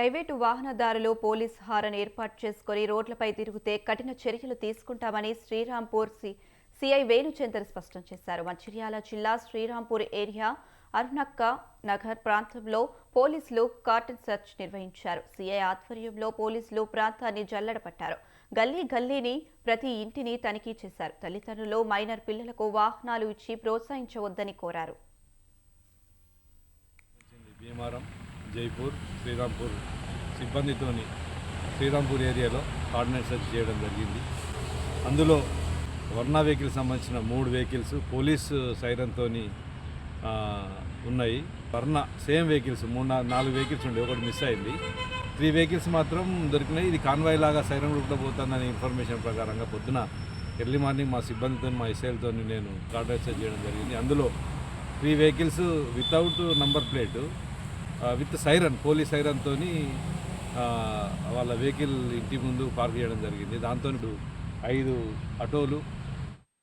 Private వాహనదారులు police horn ఏర్పాటు చేసుకుని రోడ్లపై తిరిగితే కఠిన చర్యలు తీసుకుంటామని శ్రీరాంపూర్ సిఐ వేణుచందర్ స్పష్టం చేశారు. మంచిర్యాల జిల్లా శ్రీరాంపూర్ ఏరియా అరుణక్క నగర్ ప్రాంతంలో పోలీసులు కార్టన్ సెర్చ్ నిర్వహించారు. సిఐ ఆధ్వర్యంలో పోలీసులు ప్రాంతాన్ని జల్లడపట్టారు గల్లీ గల్లీని ప్రతి ఇంటిని తనిఖీ చేశారు. తల్లిదండ్రులు మైనర్ పిల్లలకు వాహనాలు ఇచ్చి ప్రోత్సహించవద్దని కోరారు. భీమారం జైపూర్ శ్రీరాంపూర్ సిబ్బందితోని శ్రీరాంపూర్ ఏరియాలో కార్డినేట్ సెర్చ్ చేయడం జరిగింది. అందులో వర్ణ వెహికల్ సంబంధించిన మూడు వెహికల్స్ పోలీస్ సైరన్తో ఉన్నాయి. వర్ణ సేమ్ వెహికల్స్ మూడు నాలుగు వెహికల్స్ ఉండే ఒకటి మిస్ అయింది. త్రీ వెహికల్స్ మాత్రం దొరికినాయి. ఇది కాన్వాయ్ లాగా సైరన్ రూట్లో పోతుందనే ఇన్ఫర్మేషన్ ప్రకారంగా పొద్దున ఎర్లీ మార్నింగ్ మా సిబ్బందితో మా ఎస్ఐలతో నేను ఆర్డినెన్స్ సెర్చ్ చేయడం జరిగింది. అందులో three vehicles without number plate with siren police సైరన్తో వాళ్ళ వెహికల్ ఇంటి ముందు పార్క్ చేయడం జరిగింది. దాంతో ఐదు ఆటోలు